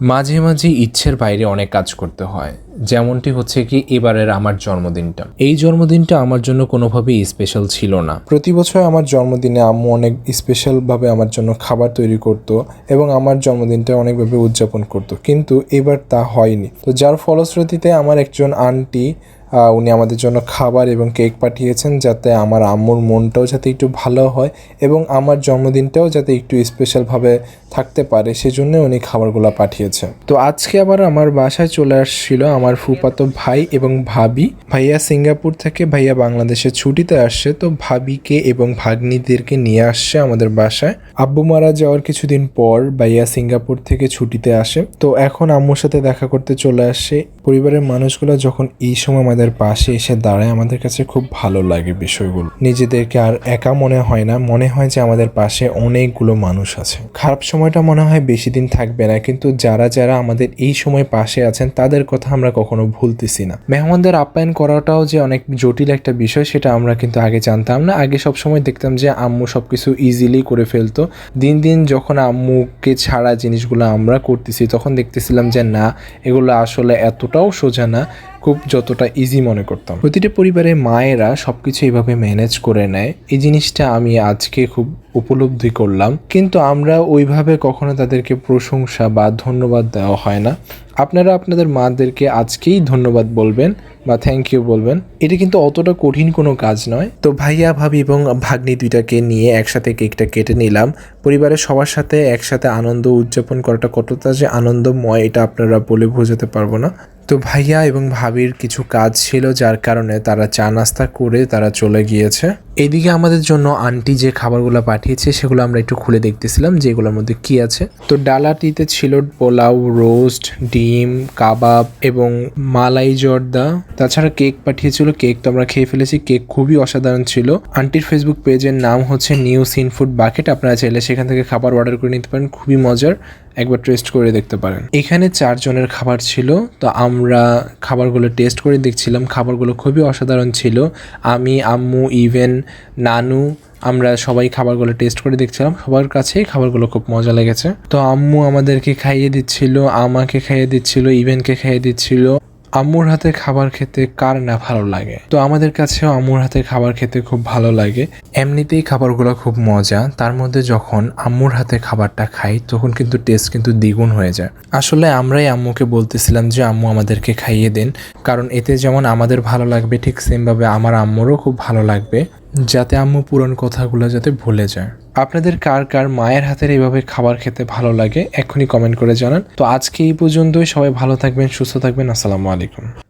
মাঝে মাঝে ইচ্ছের বাইরে অনেক কাজ করতে হয়। যেমনটি হচ্ছে কি, এবারের আমার জন্মদিনটা। এই জন্মদিনটা আমার জন্য কোনোভাবেই স্পেশাল ছিল না। প্রতি বছর আমার জন্মদিনে আম্মু অনেক স্পেশালভাবে আমার জন্য খাবার তৈরি করত এবং আমার জন্মদিনটা অনেকভাবে উদযাপন করত। কিন্তু এবার তা হয়নি। তো যার ফলশ্রুতিতে আমার একজন আন্টি উনি আমাদের জন্য খাবার এবং কেক পাঠিয়েছেন যাতে আমার আম্মুর মনটাও যাতে একটু ভালো হয় এবং আমার জন্মদিনটাও যাতে একটু স্পেশালভাবে থাকতে পারে, সেজন্য উনি খাবারগুলো পাঠিয়েছে তো আজকে আবার আমার বাসায় চলে আসছিল আমার ফুপাতো ভাই এবং ভাবি। ভাইয়া সিঙ্গাপুর থেকে, ভাইয়া বাংলাদেশে ছুটিতে আসছে, তো ভাবিকে এবং ভাগ্নিদেরকে নিয়ে আসছে আমাদের বাসায়। আব্বু মারা যাওয়ার কিছুদিন পর ভাইয়া সিঙ্গাপুর থেকে ছুটিতে আসে, তো এখন আম্মুর সাথে দেখা করতে চলে আসে পরিবারের মানুষগুলো যখন এই সময় আমাদের পাশে এসে দাঁড়ায়, আমাদের কাছে খুব ভালো লাগে বিষয়গুলো। নিজেদেরকে আর একা মনে হয় না। মনে হয় যে আমাদের পাশে অনেকগুলো মানুষ আছে। খারাপ সময়টা মনে হয় বেশি দিন থাকবে না, কিন্তু যারা যারা আমাদের এই সময় পাশে আছেন, তাদের কথা আমরা কখনো ভুলতেছি না। মেহমানদের আপ্যায়ন করাটাও যে অনেক জটিল একটা বিষয়, সেটা আমরা কিন্তু আগে জানতাম না। আগে সব সময় দেখতাম যে আম্মু সবকিছু ইজিলি করে ফেলতো। দিন দিন যখন আম্মুকে ছাড়া জিনিসগুলো আমরা করতেছি, তখন দেখতেছিলাম যে না, এগুলো আসলে এতটাও সোজা না। খুব যতটা ইজি মনে করতাম। প্রতিটা পরিবারে মায়েরা সবকিছু এইভাবে ম্যানেজ করে নেয়। এই জিনিসটা আমি আজকে খুব উপলব্ধি করলাম। কিন্তু আমরা ওইভাবে কখনো তাদেরকে প্রশংসা বা ধন্যবাদ দেওয়া হয় না। আপনারা আপনাদের মাদেরকে আজকেই ধন্যবাদ বলবেন বা থ্যাংক ইউ বলবেন। এটা কিন্তু অতটা কঠিন কোনো কাজ নয়। তো ভাইয়া, ভাবি এবং ভাগ্নি দুইটাকে নিয়ে একসাথে কেকটা কেটে নিলাম। পরিবারের সবার সাথে একসাথে আনন্দ উদযাপন করাটা কতটা যে আনন্দময়, এটা আপনারা বলে বোঝাতে পারব না। তো ভাইয়া এবং ভাবির কিছু কাজ ছিল যার কারণে তারা চা নাস্তা করে তারা চলে গিয়েছে। এদিকে আমাদের জন্য আন্টি যে খাবারগুলো পাঠিয়েছে, সেগুলো আমরা একটু খুলে দেখতেছিলাম যে এগুলোর মধ্যে কি আছে। তো ডালাটিতে ছিল পোলাও, রোস্ট, ডিম, কাবাব এবং মালাই জর্দা। তাছাড়া কেক পাঠিয়েছিল, কেক তো আমরা খেয়ে ফেলেছি, কেক খুবই অসাধারণ ছিল। আন্টির ফেসবুক পেজের নাম হচ্ছে নিউ সিন ফুড বাকেট আপনারা চাইলে সেখান থেকে খাবার অর্ডার করে নিতে পারেন, খুবই মজার, একবার টেস্ট করে দেখতে পারেন। এখানে চারজনের খাবার ছিল, তো আমরা খাবারগুলো টেস্ট করে দেখছিলাম, খাবারগুলো খুবই অসাধারণ ছিল। আমি, আম্মু ইভেন নানু, আমরা সবাই খাবারগুলো টেস্ট করে দেখছিলাম। সবার কাছেই খাবারগুলো খুব মজা লেগেছে। তো আম্মু আমাদেরকে খাইয়ে দিচ্ছিল, আমাকে খাইয়ে দিচ্ছিল, ইভেনকে খাইয়ে দিচ্ছিল। আম্মুর হাতে খাবার খেতে কার না ভালো লাগে? তো আমাদের কাছেও আম্মুর হাতে খাবার খেতে খুব ভালো লাগে। এমনিতেই খাবারগুলো খুব মজা। তার মধ্যে যখন আম্মুর হাতে খাবারটা খাই, তখন কিন্তু টেস্ট কিন্তু দ্বিগুণ হয়ে যায়। আসলে আমরাই আম্মুকে বলতেছিলাম যে, আম্মু, আমাদেরকে খাইয়ে দেন। কারণ এতে যেমন আমাদের ভালো লাগবে, ঠিক সেমভাবে আমার আম্মুরও খুব ভালো লাগবে, যাতে আম্মু পুরন কথাগুলো যাতে ভুলে যায়। আপনাদের কার কার মায়ের হাতের এইভাবে খাবার খেতে ভালো লাগে, এক্ষুনি কমেন্ট করে জানান। তো আজকে এই পর্যন্তই, সবাই ভালো থাকবেন, সুস্থ থাকবেন, আসসালামু আলাইকুম।